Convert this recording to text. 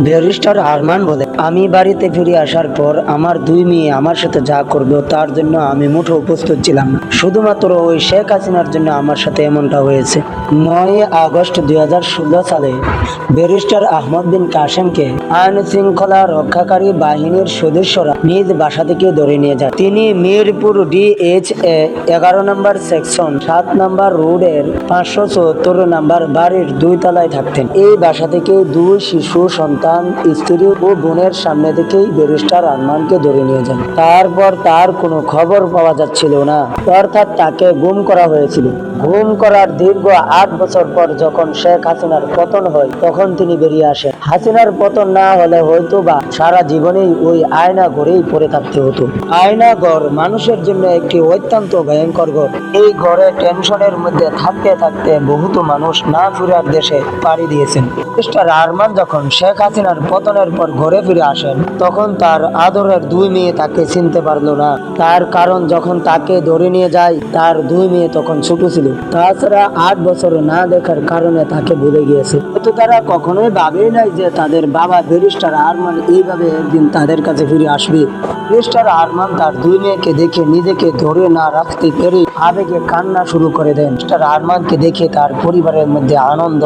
Barrister Arman বলে, আমি বাড়িতে ফিরে আসার পর আমার দুই মেয়ে আমার সাথে যা করবে তার জন্য আমি মুঠো উপস্থিত ছিলাম। শুধুমাত্র ওই শেখ হাসিনার জন্য আমার সাথে এমনটা হয়েছে। নয় আগস্ট দুই সালে ব্যারিস্টার আহমদ বিন কাসেমকে আইন শৃঙ্খলা রক্ষাকারী বাহিনীর সদস্যরা নিজ বাসা থেকে ধরে নিয়ে যায়। তিনি মিরপুর ডিএইচ এ এগারো নম্বর সেকশন সাত নম্বর রোডের পাঁচশো চুয়াত্তর নম্বর বাড়ির দুই তলায় থাকতেন। এই বাসা থেকে দুই শিশু সন্তান স্ত্রী ও বোনের সামনে থেকেই ব্যারিস্টার আরমানকে ধরে নিয়ে যান। তারপর তার কোনো খবর পাওয়া যাচ্ছিল না। অর্থাৎ তাকে গুম করা হয়েছিল। গুম করার দীর্ঘ আট বছর পর যখন শেখ হাসিনার পতন হয়, তখন তিনি বেরিয়ে আসেন। হাসিনার পতন না হলে হয়তো বা সারা জীবনেই ওই আয়না ঘরেই পড়ে থাকতে হতো। আয়না ঘর মানুষের জন্য একটি অত্যন্ত ভয়ঙ্কর ঘর। এই ঘরে টেনশনের মধ্যে থাকতে থাকতে বহুত মানুষ না ফিরার দেশে পাড়ি দিয়েছেন। মিস্টার আরমান যখন শেখ হাসিনার পতনের পর ঘরে ফিরে আসেন, তখন তার আদরের দুই মেয়ে তাকে চিনতে পারল না। তার কারণ যখন তাকে ধরে নিয়ে যায়, তার দুই মেয়ে তখন ছোট ছিল। তাছাড়া আট বছর না দেখার কারণে তাকে ভুলে গিয়েছে। তো তারা কখনোই ভাবেই নাই যে তাদের বাবা ব্যারিস্টার আরমান এইভাবে একদিন তাদের কাছে ফিরে আসবে। ব্যারিস্টার আরমান তার দুই মেয়েকে দেখে নিজেকে ধরে না রাখতে পেরে আবেগে কান্না শুরু করে দেন। মিস্টার আরমানকে দেখে তার পরিবারের মধ্যে আনন্দ